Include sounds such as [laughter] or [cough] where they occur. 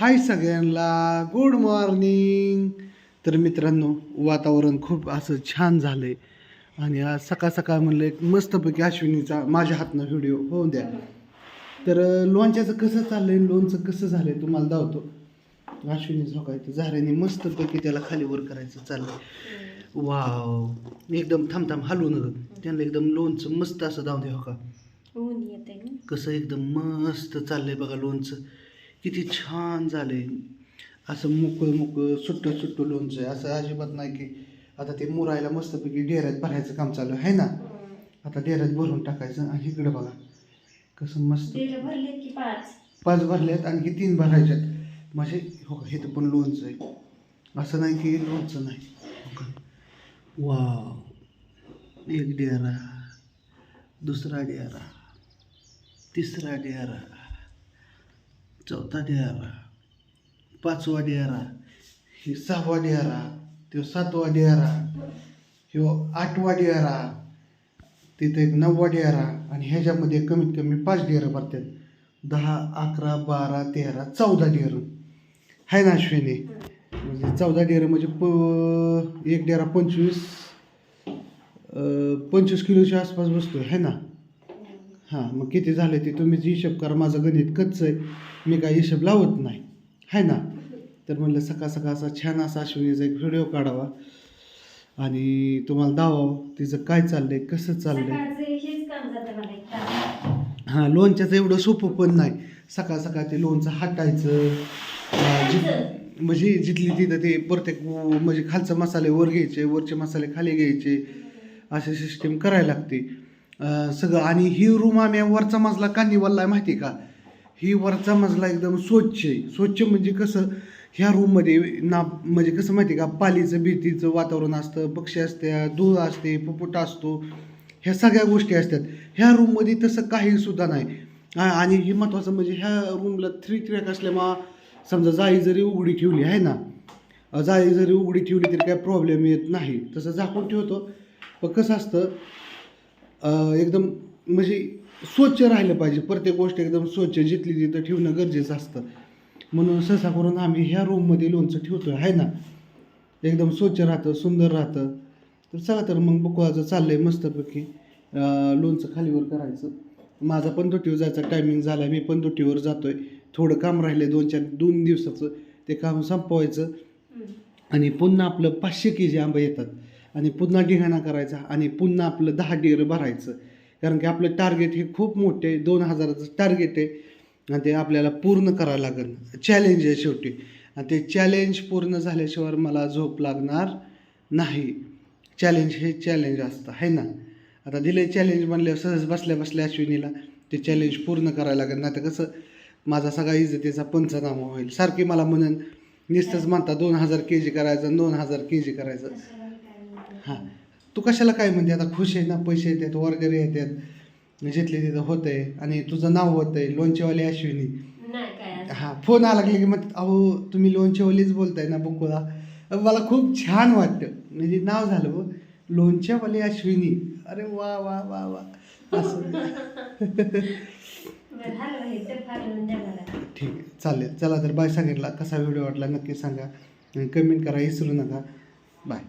हाय सगळ्यांना good morning तर मित्रांनो वातावरण खूप असं छान झालं आहे आणि आज सकाळ सकाळ म्हणलं एक मस्तपैकी अश्विनीचा माझ्या हातनं व्हिडिओ होऊन द्या. तर लोणच्याचं कसं चाललंय? लोणचं कसं झालंय? तुम्हाला दावतो. अश्विनी झोकायचं झाऱ्याने मस्तपैकी त्याला खाली वर करायचं चाललंय. वाव. एकदम थांब थांब हलवू नका. त्यांना एकदम लोणचं मस्त असं दाव द्या हो का? कसं एकदम मस्त चाललंय बघा लोणचं. किती छान झालंय असं मोकळं मोकळं सुट्टं सुट्टं लोणचं. आहे असं अजिबात नाही की आता ते मुरायला मस्तपैकी डेऱ्यात भरायचं काम चालू आहे ना? आता डेऱ्यात भरून टाकायचं आणि इकडं बघा कसं मस्त. पाच? भरल्यात आणखी तीन भरायच्यात म्हणजे हो का, हे तर पण लोणचं आहे. असं नाही की लोणचं नाही. हो का? वाव. एक डेरा दुसरा डेरा तिसरा डेरा. चौथा डेरा पाचवा डेरा ही सहावा डेरा तो सातवा डेरा ह्यो आठवा डेरा तिथे एक नववा डेरा आणि ह्याच्यामध्ये कमीत कमी पाच डेरं भरतात. दहा अकरा बारा तेरा चौदा डेरं आहे ना अश्विनी? म्हणजे चौदा डेरं म्हणजे प एक डेरा पंचवीस पंचवीस किलोच्या आसपास बसतो आहे ना? हां मग किती झाले ते तुम्हीच हिशोब करा माझं गणित कच्चं आहे. मी काय हिशोब लावत नाही. आहे ना? तर म्हणलं सकाळ सकाळ असा छान असा अश्विनीचा एक व्हिडिओ काढावा. आणि तुम्हाला दावावं तिचं काय चाललंय कसं चाललंय. हां लोणच्याचं एवढं सोपं पण नाही. सकाळ सकाळ ते लोणचं हाटायचं. अं, जि- म्हणजे जिथली तिथं ते प्रत्येक म्हणजे खालचं मसाले वर घ्यायचे वरचे मसाले खाली घ्यायचे. अशी सिस्टीम करायला लागते. सगळं. आणि ही रूम आम्ही वरचा मजला का निवडला आहे माहिती आहे का? ही वरचा मजला एकदम स्वच्छ आहे. स्वच्छ म्हणजे कसं ह्या रूममध्ये ना म्हणजे कसं माहिती आहे का? पालीचं भीतीचं वातावरण असतं पक्षी असते धूळ असते पुपुट असतो. ह्या सगळ्या गोष्टी असतात. ह्या रूममध्ये तसं काहीसुद्धा नाही. आणि हे महत्त्वाचं म्हणजे ह्या रूमला थ्री ट्रॅक असल्यामुळं समजा जाळी जरी उघडी ठेवली आहे ना? जाई जाळी जरी उघडी ठेवली तरी काय प्रॉब्लेम येत नाही. तसं झाकून ठेवतो. पण कसं असतं एकदम म्हणजे स्वच्छ राहिलं पाहिजे. प्रत्येक गोष्ट एकदम स्वच्छ जिथली तिथं ठेवणं गरजेचं असतं. म्हणून सहसा करून आम्ही ह्या रूममध्ये लोणचं ठेवतो आहे ना? एकदम स्वच्छ राहतं सुंदर राहतं. तर चला तर मग बकुळाचं चाललं आहे मस्तपैकी लोणचं खालीवर करायचं. माझा पण दुटीवर जायचा टायमिंग झाला मी पण दुटीवर जातो आहे थोडं काम राहिलं आहे दोन चार दोन दिवसाचं. ते काम संपवायचं. आणि पुन्हा आपलं पाचशे के जी आंबे येतात. आणि पुन्हा ढिगाणा करायचा आणि पुन्हा आपलं दहा डिअर भरायचं. कारण की आपलं टार्गेट हे खूप मोठे आहे. दोन हजाराचं टार्गेट आहे. आणि ते आपल्याला पूर्ण करावं लागेल. चॅलेंज आहे शेवटी. आणि ते चॅलेंज पूर्ण झाल्याशिवाय मला झोप लागणार नाही. चॅलेंज हे चॅलेंज असतं. आहे ना? आता दिले चॅलेंज म्हणल्यावर सहज बसल्या बसल्या अश्विनीला ते चॅलेंज पूर्ण करायला लागेल. नाही तर कसं माझा सगळा इज्जतीचा पंचनामा होईल. सारखी मला म्हणून नुसतंच म्हणता दोन हजार के जी करायचं दोन हजार के जी करायचं. हां. तू कशाला काय म्हणते आता खुश आहे ना पैसे येतात वगैरे येतात जिथले तिथं होतंय आणि तुझं नाव होतंय लोणचेवाली अश्विनी. नाही काय असं. हां फोन आला की मग अहो तुम्ही लोणचेवालीच बोलताय ना बुकुला मला खूप छान वाटतं. म्हणजे नाव झालं बघ लोणच्यावाली अश्विनी. अरे वा वा वा वा. असं. [laughs] बरं, हलवा हे तर फाडून द्या मला. ठीक आहे चालेल. चला तर बाय सांगितला कसा व्हिडिओ वाटला नक्की सांगा. कमेंट करा विसरू नका. बाय.